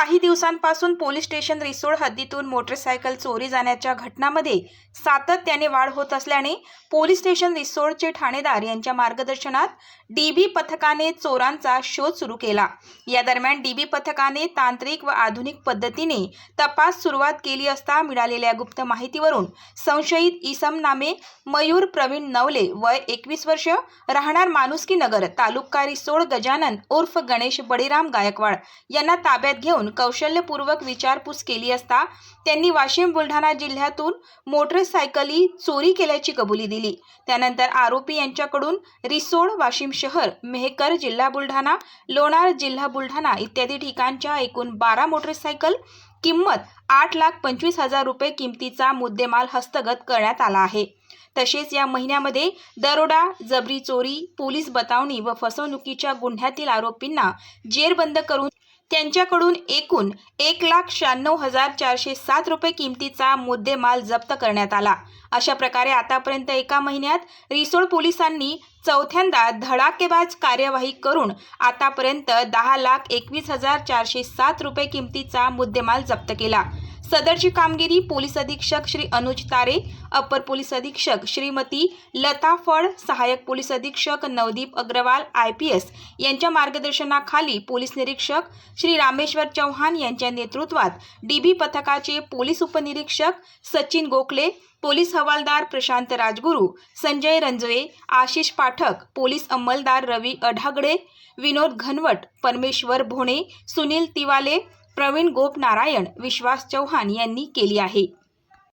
काही दिवसांपासून police station Risod हद्दीतून मोटरसायकल चोरी जाण्याच्या घटनामध्ये सातत्याने वाढ होत असल्याने पोलीस स्टेशन रिसोडचे ठाणेदार यांच्या मार्गदर्शनात डीबी पथकाने चोरांचा शोध सुरू केला. या दरम्यान डीबी पथकाने तांत्रिक व आधुनिक पद्धतीने तपास सुरुवात केली असता मिळालेल्या गुप्त माहितीवरून संशयित इसम नामे मयूर प्रवीण नवले वय एकवीस वर्ष राहणार माणुसकी नगर तालुका रिसोड गजानन उर्फ गणेश बळीराम गायकवाड यांना ताब्यात घेऊन कौशल्यपूर्वक विचारपूस केली असता त्यांनी वाशिम बुलढाणा जिल्ह्यातून मोटरसायकली चोरी केल्याची कबुली दिली. त्यानंतर आरोपी यांच्याकडून रिसोड वाशिम शहर मेहकर जिल्हा बुलढाणा लोणार जिल्हा बुलढाणा इत्यादी ठिकाणच्या एकूण बारा मोटरसायकल किंमत आठ लाख पंचवीस हजार रुपये किमतीचा मुद्देमाल हस्तगत करण्यात आला आहे. तसेच या महिन्यामध्ये दरोडा जबरी चोरी पोलीस बतावणी व फसवणुकीच्या गुन्ह्यातील आरोपींना जेरबंद करून त्यांच्याकडून एकूण एक लाख शहाण्णव हजार चारशे सात रुपये किमतीचा मुद्देमाल जप्त करण्यात आला. अशा प्रकारे आतापर्यंत एका महिन्यात रिसोड पोलिसांनी चौथ्यांदा धडाकेबाज कार्यवाही करून आतापर्यंत दहा लाख एकवीस हजार चारशे सात रुपये किमतीचा मुद्देमाल जप्त केला. सदरची कामगिरी पोलीस अधीक्षक श्री अनुज तारे अपर पोलीस अधीक्षक श्रीमती लता फड सहाय्यक पोलीस अधीक्षक Navdeep Agarwal I P S यांच्या मार्गदर्शनाखाली पोलीस निरीक्षक श्री रामेश्वर चौहान यांच्या नेतृत्वात डीबी पथकाचे पोलीस उपनिरीक्षक सचिन गोखले पोलीस हवालदार प्रशांत राजगुरू संजय रंजवे आशिष पाठक पोलीस अंमलदार रवी अढागडे विनोद घनवट परमेश्वर भोणे सुनील तिवाले प्रवीण गोप नारायण विश्वास चौहान यांनी केली आहे.